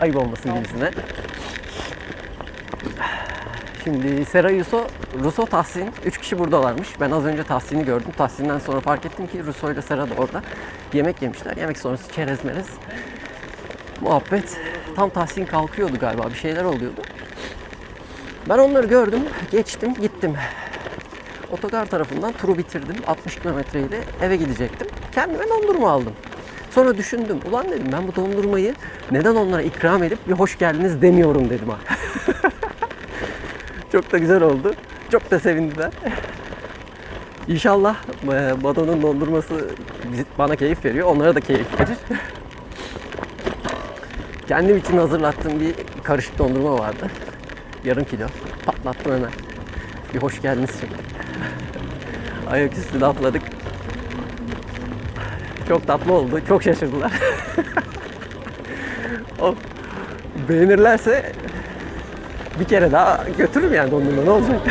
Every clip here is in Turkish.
Ayıp olmasın gibisine. Şimdi Sera Yuso, Russo, Tahsin. Üç kişi buradalarmış. Ben az önce Tahsin'i gördüm. Tahsin'den sonra fark ettim ki Russo ile Sera da orada. Yemek yemişler. Yemek sonrası çerez merez. Muhabbet. Tam Tahsin kalkıyordu galiba. Bir şeyler oluyordu. Ben onları gördüm. Geçtim, gittim. Otogar tarafından turu bitirdim. 60 kilometreyle eve gidecektim. Kendime dondurma aldım. Sonra düşündüm. Ulan dedim ben bu dondurmayı neden onlara ikram edip bir hoş geldiniz demiyorum dedim ha. Çok da güzel oldu. Çok da sevindiler. İnşallah e, Bado'nun dondurması bizi- bana keyif veriyor. Onlara da keyif verir. Kendim için hazırlattığım bir karışık dondurma vardı. Yarım kilo. Patlattım hemen. Bir hoş geldiniz şimdi. Ayaküstü de atladık. Çok tatlı oldu. Çok şaşırdılar. o beğenirlerse bir kere daha götürürüm yani dondurma ne olacak?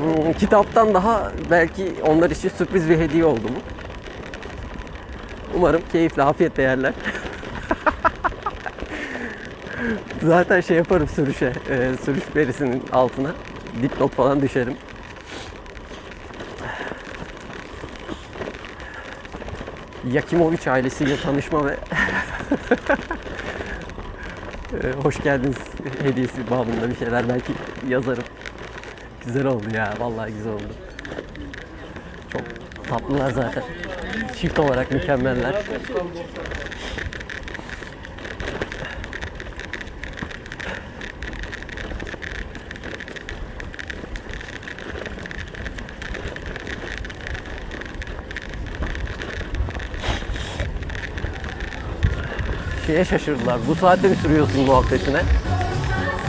Hmm, Kitaptan daha belki onlar için sürpriz bir hediye oldu mu? Umarım keyifle, afiyetle yerler. Zaten şey yaparım sürüşe, e, sürüş berisinin altına. Dipnot falan düşerim. Yakimovic ailesiyle tanışma ve e, hoş geldiniz hediyesi babında bir şeyler belki yazarım. Güzel oldu ya, vallahi güzel oldu. Çok tatlılar zaten. Çift olarak mükemmeller. Şeye şaşırdılar. Bu saatte mi sürüyorsun muhabbetine?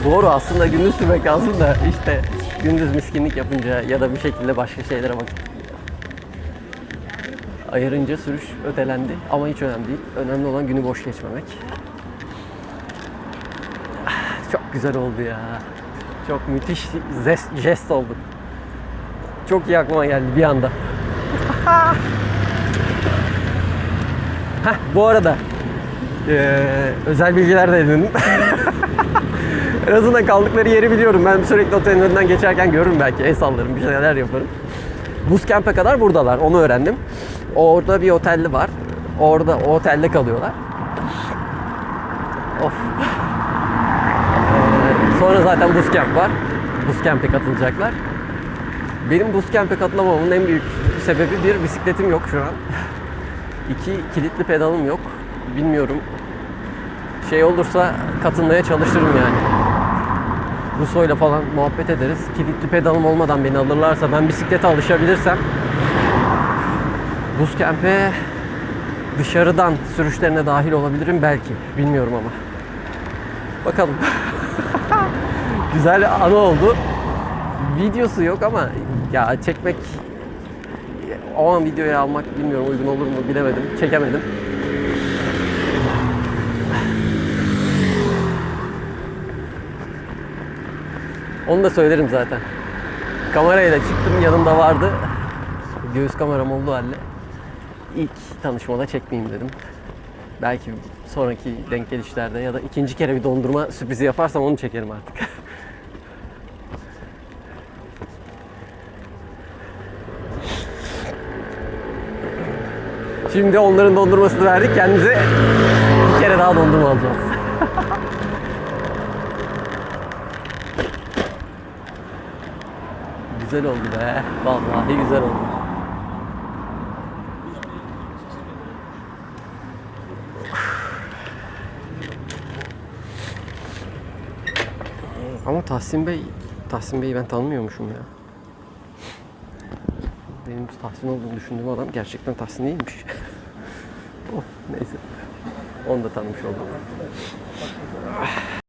Doğru aslında gündüz sürmek lazım da işte gündüz miskinlik yapınca ya da bir şekilde başka şeylere vakit ayırınca sürüş ötelendi. Ama hiç önemli değil. Önemli olan günü boş geçmemek. Ah, Çok güzel oldu ya. Çok müthiş zest, jest oldu. Çok iyi aklıma geldi bir anda. Heh, bu arada ee, özel bilgiler de edindim. en azından kaldıkları yeri biliyorum. Ben sürekli otelin önünden geçerken görürüm belki. El sallarım, bir şeyler yaparım. Buz camp'e kadar buradalar. Onu öğrendim. Orada bir otelli var. Orada o otelde kalıyorlar. Of. Ee, sonra zaten buz camp var. Buz camp'e katılacaklar. Benim buz camp'e katılamamamın en büyük sebebi bir bisikletim yok şu an. İki kilitli pedalım yok. Bilmiyorum. Şey olursa katılmaya çalışırım yani. Ruso'yla falan muhabbet ederiz. Kilitli pedalım olmadan beni alırlarsa ben bisiklete alışabilirsem buz kempe dışarıdan sürüşlerine dahil olabilirim belki. Bilmiyorum ama. Bakalım. Güzel anı oldu. Videosu yok ama ya çekmek o an videoya almak bilmiyorum uygun olur mu bilemedim. Çekemedim. Onu da söylerim zaten. Kamerayla çıktım yanımda vardı. Göğüs kameram olduğu halde ilk tanışmada çekmeyeyim dedim. Belki sonraki denk gelişlerde ya da ikinci kere bir dondurma sürprizi yaparsam onu çekerim artık. Şimdi onların dondurmasını verdik. Kendimize bir kere daha dondurma alacağız. güzel oldu be. Vallahi güzel oldu. Ama Tahsin Bey, Tahsin Bey'i ben tanımıyormuşum ya. Benim Tahsin olduğunu düşündüğüm adam gerçekten Tahsin değilmiş. oh, neyse. Onu da tanımış oldum.